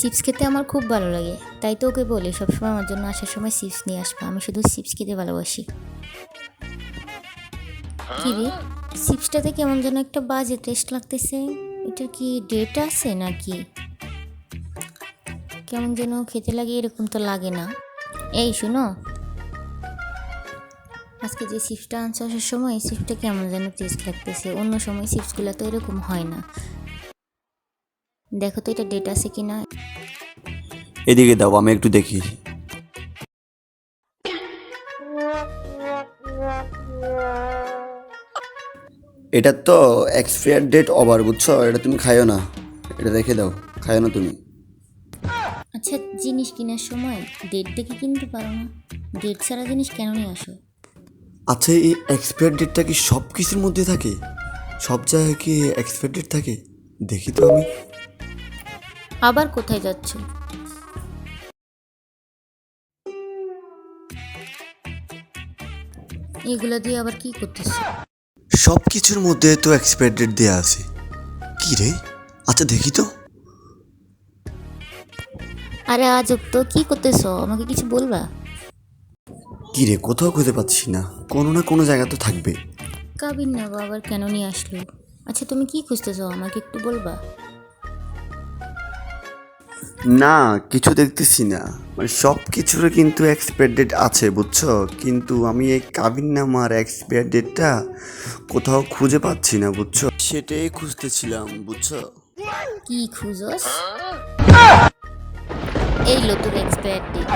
Chips খেতে আমার খুব ভালো লাগে। তাই তো ওকে বলি, সবসময় আমার জন্য আসার সময় চিপস নিয়ে আসবা। আমি শুধু চিপস খেতে ভালোবাসি। কি রে? চিপসটাতে কেমন যেন একটা বাজে টেস্ট লাগতেছে। এটার কি ডেট আছে নাকি? কেমন যেন খেতে লাগে এরকম তো লাগে না। এই, শুনো। আজকে যে চিপসটা আনছে আসার সময় চিপসটা কেমন যেন টেস্ট লাগতেছে। অন্য সময় চিপসগুলো তো এরকম হয় না। দেখো তো এটা ডেট আছে কি না এদিকে দাও আমি একটু দেখি এটা তো এক্সপায়ার ডেট ওভার বুঝছ? এটা তুমি খাইও না। এটা রেখে দাও খাইও না তুমি। আচ্ছা জিনিস কেনার সময় ডেট দেখে কিনতে পারো না। ডেট ছাড়া জিনিস কেন নিয়ে আসো? আচ্ছা এই এক্সপায়ার ডেটটা কি সব কিছুর মধ্যে থাকে? সব জায়গায় কি এক্সপায়ার ডেট থাকে? দেখি তো আমি। আবার কোথায় যাচ্ছ? এগুলো দিয়ে আবার কি করতেছো? সব কিছুর মধ্যে তো এক্সপায়ার ডেট দেওয়া আছে। কি রে? আচ্ছা দেখি তো। আরে আজব তো কি করতেছো? আমাকে কিছু বলবা? কি রে কোথাও খুঁজে পাচ্ছি না। কোনো না কোনো জায়গা তো থাকবে। কাবিন না আবার কেন নিয়ে আসলো? আচ্ছা তুমি কি খুঁজতেছো? আমাকে একটু বলবা? না, কিছু দেখতেছি না। মানে সব কিছুর কিন্তু এক্সপায়ার ডেট আছে, বুঝছ? কিন্তু আমি এই কাবিন নামার এক্সপায়ার ডেটটা কোথাও খুঁজে পাচ্ছি না, বুঝছ? সেটাই খুঁজতেছিলাম, বুঝছ? কি খুঁজোস? এই লো এক্সপায়ার ডেট